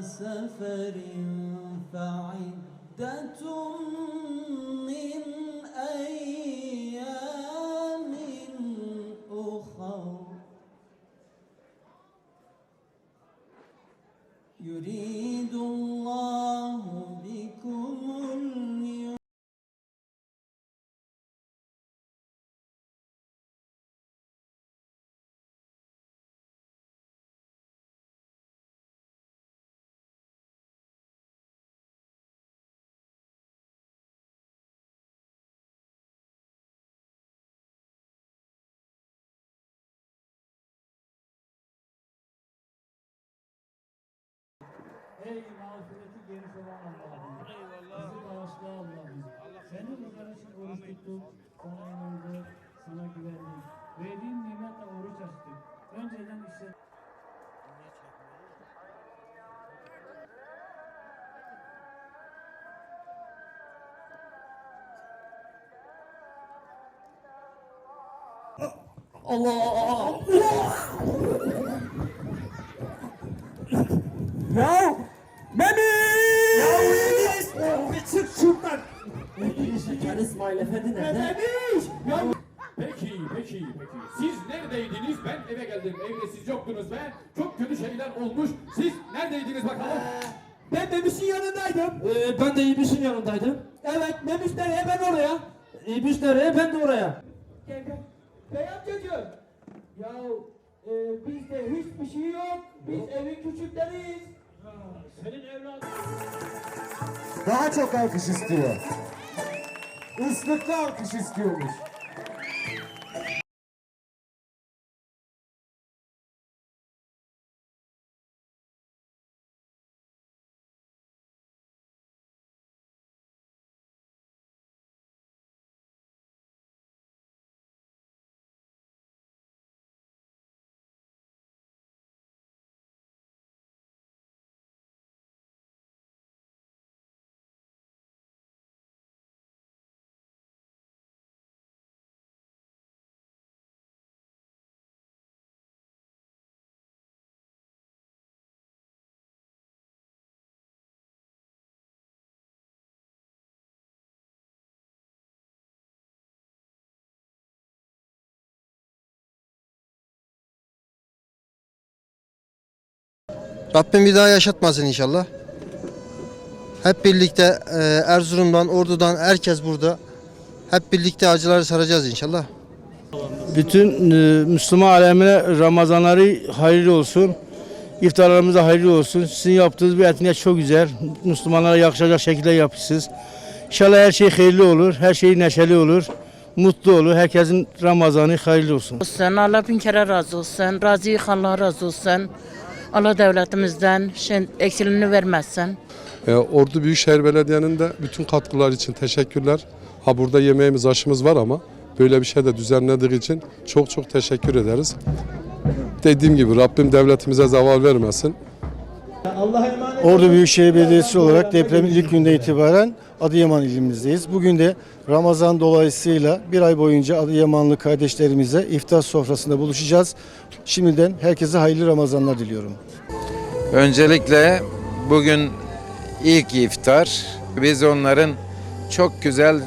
سفر فعدة من أيام أخر. يريد Ey mağfireti geniş olan Allah'ım. Bizi bağışla Allah'ım. Senin rızan için oruç tuttuk. Sana inandık. Sana güvendik. Verdiğin nimetle oruç açtık. Önceden işte Ya Memiş! Ya bir çık şuradan! Şeker İsmail Efendi nerede? Memiş! Ya Peki, peki, peki. Siz neredeydiniz? Ben eve geldim. Evde siz yoktunuz be. Çok kötü şeyler olmuş. Siz neredeydiniz bakalım? ben Memiş'in yanındaydım. Ee, ben de İbiş'in yanındaydım. Evet Memiş nereye ben oraya. İbiş nereye ben de oraya. Gel gel. Bey amcacığım. Ya e, bizde hiçbir şey yok. Biz evin küçükleriyiz. Daha çok alkış istiyor. Islıklı alkış istiyormuş. Rabbim bir daha yaşatmasın inşallah. Hep birlikte e, Erzurum'dan, Ordu'dan herkes burada. Hep birlikte acıları saracağız inşallah. Bütün e, Müslüman alemine Ramazanları hayırlı olsun. İftarlarımız da hayırlı olsun. Sizin yaptığınız bir etkinlik çok güzel. Müslümanlara yakışacak şekilde yapıyorsunuz. İnşallah her şey hayırlı olur. Her şey neşeli olur. Mutlu olur. Herkesin Ramazanı hayırlı olsun. olsun. Allah bin kere razı olsun. Razı Allah razı olsun. Allah devletimizden eksilini vermezsen. Ee, Ordu Büyükşehir Belediye'nin de bütün katkılar için teşekkürler. Ha burada yemeğimiz aşımız var ama böyle bir şey de düzenlediği için çok çok teşekkür ederiz. Dediğim gibi Rabbim devletimize zaval vermesin. Ordu Büyükşehir Belediyesi olarak depremin ilk günde itibaren Adıyaman ilimizdeyiz. Bugün de Ramazan dolayısıyla bir ay boyunca Adıyamanlı kardeşlerimize iftar sofrasında buluşacağız. Şimdiden herkese hayırlı Ramazanlar diliyorum. Öncelikle bugün ilk iftar. Biz onların çok güzel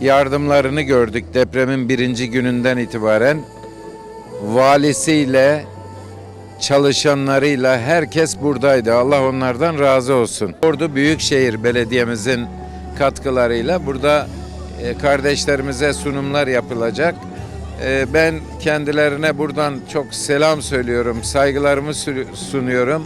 yardımlarını gördük depremin birinci gününden itibaren. Valisiyle, çalışanlarıyla herkes buradaydı. Allah onlardan razı olsun. Ordu Büyükşehir Belediye'mizin katkılarıyla burada e, kardeşlerimize sunumlar yapılacak. E, Ben kendilerine buradan çok selam söylüyorum, saygılarımı sunuyorum.